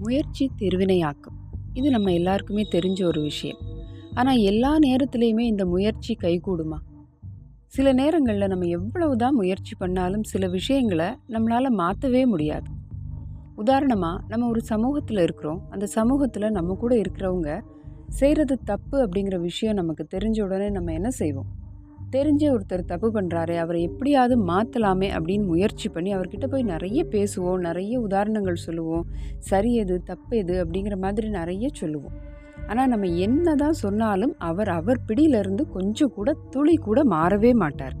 முயற்சி திருவினையாக்கும். இது நம்ம எல்லாருக்குமே தெரிஞ்ச ஒரு விஷயம். ஆனால் எல்லா நேரத்துலையுமே இந்த முயற்சி கைகூடுமா? சில நேரங்களில் நம்ம எவ்வளவு தான் முயற்சி பண்ணாலும் சில விஷயங்களை நம்மளால் மாற்றவே முடியாது. உதாரணமாக நம்ம ஒரு சமூகத்தில் இருக்கிறோம். அந்த சமூகத்தில் நம்ம கூட இருக்கிறவங்க செய்கிறது தப்பு அப்படிங்கிற விஷயம் நமக்கு தெரிஞ்ச உடனே நம்ம என்ன செய்வோம்? தெரிஞ்ச ஒருத்தர் தப்பு பண்ணுறாரு அவரை எப்படியாவது மாற்றலாமே அப்படின்னு முயற்சி பண்ணி அவர்கிட்ட போய் நிறைய பேசுவோம் நிறைய உதாரணங்கள் சொல்லுவோம். சரி எது தப்பு எது அப்படிங்கிற மாதிரி நிறைய சொல்லுவோம். ஆனால் நம்ம என்ன தான் சொன்னாலும் அவர் அவர் பிடியிலிருந்து கொஞ்சம் கூட துளி கூட மாறவே மாட்டார்.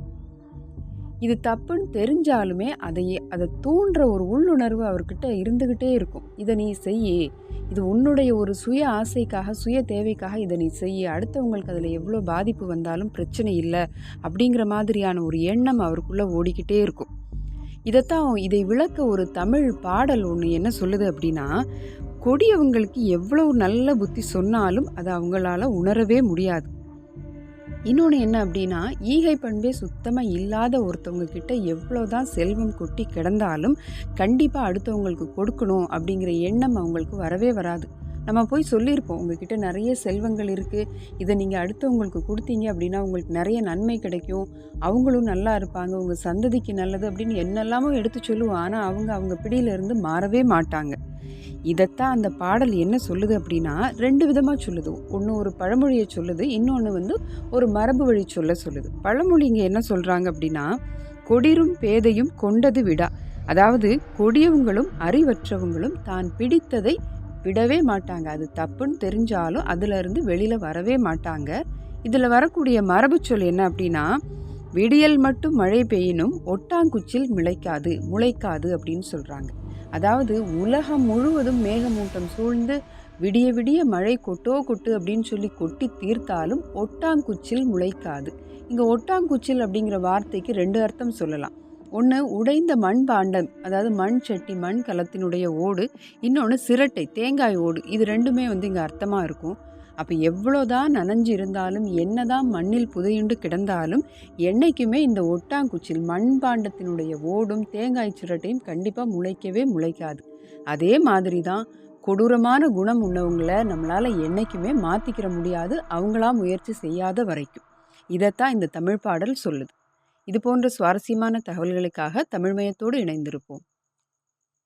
இது தப்புன்னு தெரிஞ்சாலுமே அதை அதை தூண்டுற ஒரு உள்ளுணர்வு அவர்கிட்ட இருந்துக்கிட்டே இருக்கும். இதை நீ செய்யே இது உன்னுடைய ஒரு சுய ஆசைக்காக சுய தேவைக்காக இதை நீ செய்ய. அடுத்தவங்களுக்கு அதில் எவ்வளோ பாதிப்பு வந்தாலும் பிரச்சனை இல்லை அப்படிங்கிற மாதிரியான ஒரு எண்ணம் அவருக்குள்ளே ஓடிக்கிட்டே இருக்கும். இதைத்தான் இதை விளக்க ஒரு தமிழ் பாடல் ஒன்று என்ன சொல்லுது அப்படின்னா கொடியவங்களுக்கு எவ்வளவு நல்ல புத்தி சொன்னாலும் அதை அவங்களால உணரவே முடியாது. இன்னொன்று என்ன அப்படின்னா ஈகை பண்பே சுத்தமாக இல்லாத ஒருத்தவங்க கிட்ட எவ்வளோ தான் செல்வம் கொட்டி கிடந்தாலும் கண்டிப்பாக அடுத்தவங்களுக்கு கொடுக்கணும் அப்படிங்கிற எண்ணம் அவங்களுக்கு வரவே வராது. நம்ம போய் சொல்லியிருப்போம் உங்ககிட்ட நிறைய செல்வங்கள் இருக்குது இதை நீங்கள் அடுத்தவங்களுக்கு கொடுத்தீங்க அப்படின்னா உங்களுக்கு நிறைய நன்மை கிடைக்கும். அவங்களும் நல்லா இருப்பாங்க உங்கள் சந்ததிக்கு நல்லது அப்படின்னு என்னெல்லாமோ எடுத்து சொல்லுவோம். ஆனால் அவங்க அவங்க பிடியிலேருந்து மாறவே மாட்டாங்க. இதைத்தான் அந்த பாடல் என்ன சொல்லுது அப்படின்னா ரெண்டு விதமாக சொல்லுது. ஒன்று ஒரு பழமொழியை சொல்லுது இன்னொன்று வந்து ஒரு மரபு வழி சொல்ல சொல்லுது. பழமொழி இங்கே என்ன சொல்கிறாங்க அப்படின்னா கொடிரும் பேதையும் கொண்டது விடா. அதாவது கொடியவங்களும் அறிவற்றவங்களும் தான் பிடித்ததை விடவே மாட்டாங்க. அது தப்புன்னு தெரிஞ்சாலும் அதுலேருந்து வெளியில் வரவே மாட்டாங்க. இதில் வரக்கூடிய மரபு சொல் என்ன அப்படின்னா விடியல் மட்டும் மழை பெய்யினும் ஒட்டாங்குச்சில் முளைக்காது முளைக்காது அப்படின்னு சொல்கிறாங்க அதாவது உலகம் முழுவதும் மேகமூட்டம் சூழ்ந்து விடிய விடிய மழை கொட்டோ கொட்டு அப்படின்னு சொல்லி கொட்டி தீர்த்தாலும் ஒட்டாங்குச்சில் முளைக்காது. இங்கே ஒட்டாங்குச்சில் அப்படிங்கிற வார்த்தைக்கு ரெண்டு அர்த்தம் சொல்லலாம். ஒன்று உடைந்த மண் பாண்டம் அதாவது மண் சட்டி மண் கலத்தினுடைய ஓடு. இன்னொன்று சிரட்டை தேங்காய் ஓடு. இது ரெண்டுமே வந்து இங்கே அர்த்தமாக இருக்கும். அப்போ எவ்வளோதான் நனைஞ்சு இருந்தாலும் என்னதான் மண்ணில் புதையுண்டு கிடந்தாலும் என்றைக்குமே இந்த ஒட்டாங்குச்சில் மண்பாண்டத்தினுடைய ஓடும் தேங்காய் சுரட்டையும் கண்டிப்பாக முளைக்கவே முளைக்காது. அதே மாதிரி தான் கொடூரமான குணம் உள்ளவங்களை நம்மளால் என்றைக்குமே மாற்றிக்கிற முடியாது அவங்களா முயற்சி செய்யாத வரைக்கும். இதைத்தான் இந்த தமிழ் பாடல் சொல்லுது. இது போன்ற சுவாரஸ்யமான தகவல்களுக்காக தமிழ்மயத்தோடு இணைந்திருப்போம்.